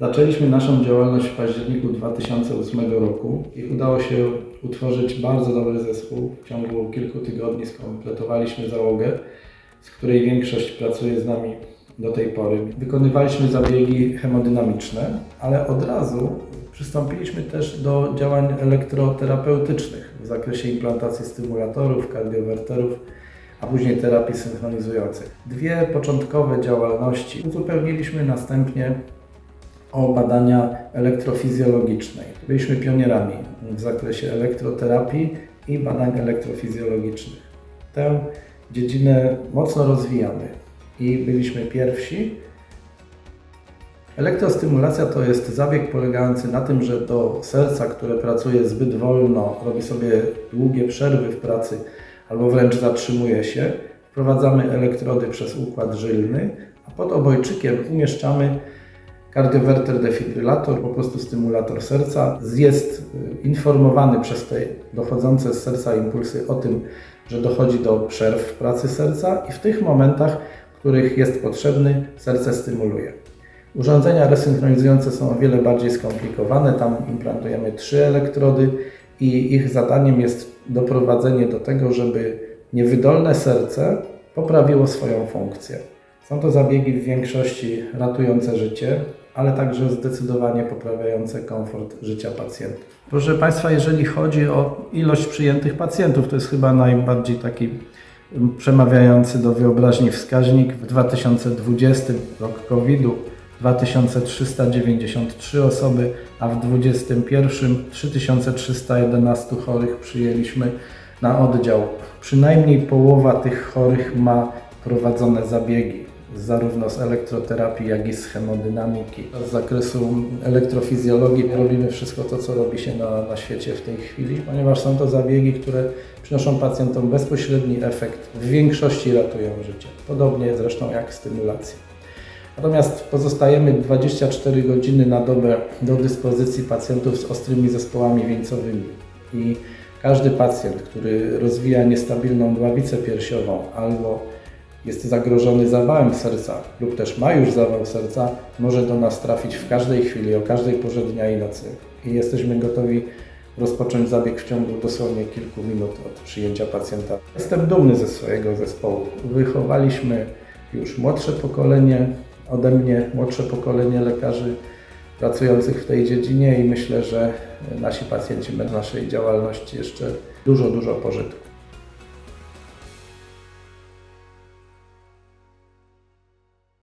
Zaczęliśmy naszą działalność w październiku 2008 roku i udało się utworzyć bardzo dobry zespół. W ciągu kilku tygodni skompletowaliśmy załogę, z której większość pracuje z nami do tej pory. Wykonywaliśmy zabiegi hemodynamiczne, ale od razu przystąpiliśmy też do działań elektroterapeutycznych w zakresie implantacji stymulatorów, kardiowerterów, a później terapii synchronizującej. Dwie początkowe działalności uzupełniliśmy następnie o badania elektrofizjologiczne. Byliśmy pionierami w zakresie elektroterapii i badań elektrofizjologicznych. Tę dziedzinę mocno rozwijamy i byliśmy pierwsi. Elektrostymulacja to jest zabieg polegający na tym, że do serca, które pracuje zbyt wolno, robi sobie długie przerwy w pracy albo wręcz zatrzymuje się, wprowadzamy elektrody przez układ żylny, a pod obojczykiem umieszczamy kardiowerter defibrylator, po prostu stymulator serca. Jest y, informowany przez te dochodzące z serca impulsy o tym, że dochodzi do przerw w pracy serca i w tych momentach, w których jest potrzebny, serce stymuluje. Urządzenia resynchronizujące są o wiele bardziej skomplikowane. Tam implantujemy trzy elektrody i ich zadaniem jest doprowadzenie do tego, żeby niewydolne serce poprawiło swoją funkcję. Są to zabiegi w większości ratujące życie, ale także zdecydowanie poprawiające komfort życia pacjentów. Proszę Państwa, jeżeli chodzi o ilość przyjętych pacjentów, to jest chyba najbardziej taki przemawiający do wyobraźni wskaźnik. W 2020 rok COVID-u 2393 osoby, a w 2021 3311 chorych przyjęliśmy na oddział. Przynajmniej połowa tych chorych ma prowadzone zabiegi, zarówno z elektroterapii, jak i z hemodynamiki. Z zakresu elektrofizjologii robimy wszystko to, co robi się na, na świecie w tej chwili, ponieważ są to zabiegi, które przynoszą pacjentom bezpośredni efekt, w większości ratują życie. Podobnie zresztą jak stymulacja. Natomiast pozostajemy 24 godziny na dobę do dyspozycji pacjentów z ostrymi zespołami wieńcowymi. I każdy pacjent, który rozwija niestabilną dławicę piersiową albo jest zagrożony zawałem serca lub też ma już zawał serca, może do nas trafić w każdej chwili, o każdej porze dnia i nocy. I jesteśmy gotowi rozpocząć zabieg w ciągu dosłownie kilku minut od przyjęcia pacjenta. Jestem dumny ze swojego zespołu. Wychowaliśmy już młodsze pokolenie, ode mnie młodsze pokolenie lekarzy pracujących w tej dziedzinie i myślę, że nasi pacjenci będą naszej działalności jeszcze dużo, dużo pożytku.